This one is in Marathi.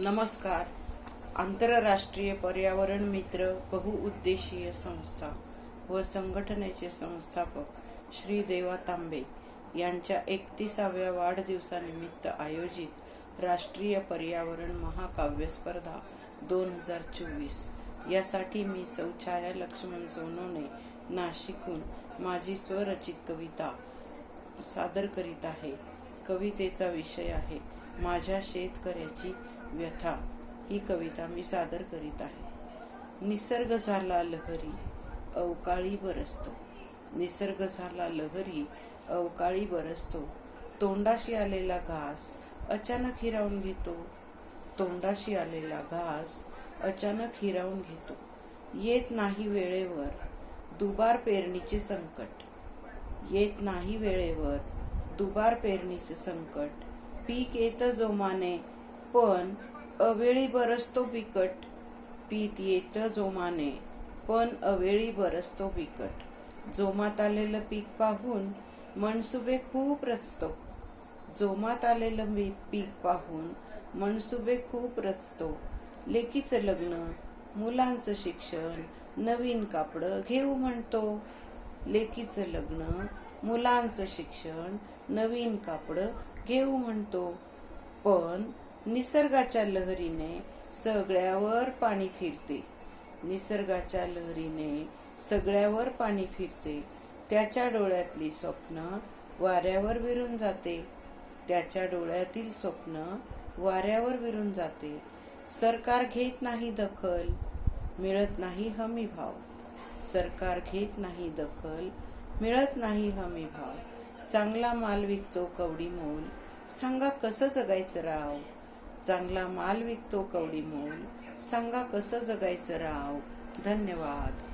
नमस्कार. आंतरराष्ट्रीय पर्यावरण मित्र बहुउद्देशीय संस्था व संघटनेचे संस्थापक श्री देवा तांबे यांच्या एकतीसाव्या वाढदिवसानिमित्त आयोजित राष्ट्रीय पर्यावरण महाकाव्य स्पर्धा दोन हजार चोवीस. यासाठी मी सौछाया लक्ष्मण सोनोने नाशिकहून माझी स्वरचित कविता सादर करीत आहे. कवितेचा विषय आहे माझ्या शेतकऱ्याची व्यथा ही कविता मी सादर करीत आहे. निसर्ग झाला लहरी अवकाळी बरसतो. निसर्ग झाला लहरी अवकाळी बरसतो. तोंडाशी आलेला घास अचानक हिरावून घेतो. तोंडाशी आलेला घास अचानक हिरावून घेतो. येत नाही वेळेवर दुबार पेरणीचे संकट. येत नाही वेळेवर दुबार पेरणीचे संकट. पीक येतं जोमाने पण अवेळी बरसतो बिकट. पीक येतं जोमाने पण अवेळी बरसतो बिकट. जोमात आलेलं पीक पाहून मनसुबे खूप रचतो. जोमात आलेलं मी पीक पाहून मनसुबे खूप रचतो. लेकीचं लग्न मुलांचं शिक्षण नवीन कापडं घेऊ म्हणतो. लेकीचं लग्न मुलांचं शिक्षण नवीन कापडं घेऊ म्हणतो. पण निसर्गाच्या लहरीने सगळ्यावर पाणी फिरते. निसर्गाच्या लहरीने सगळ्यावर पाणी फिरते. त्याच्या डोळ्यातली स्वप्न वाऱ्यावर विरून जाते. त्याच्या डोळ्यातील स्वप्न वाऱ्यावर विरून जाते. सरकार घेत नाही दखल मिळत नाही हमी भाव. सरकार घेत नाही दखल मिळत नाही हमी भाव. चांगला माल विकतो कवडी मोल. सांगा कसं जगायचं राव? चांगला माल विकतो कवडी मोल. सांगा कसं जगायचं राव? धन्यवाद.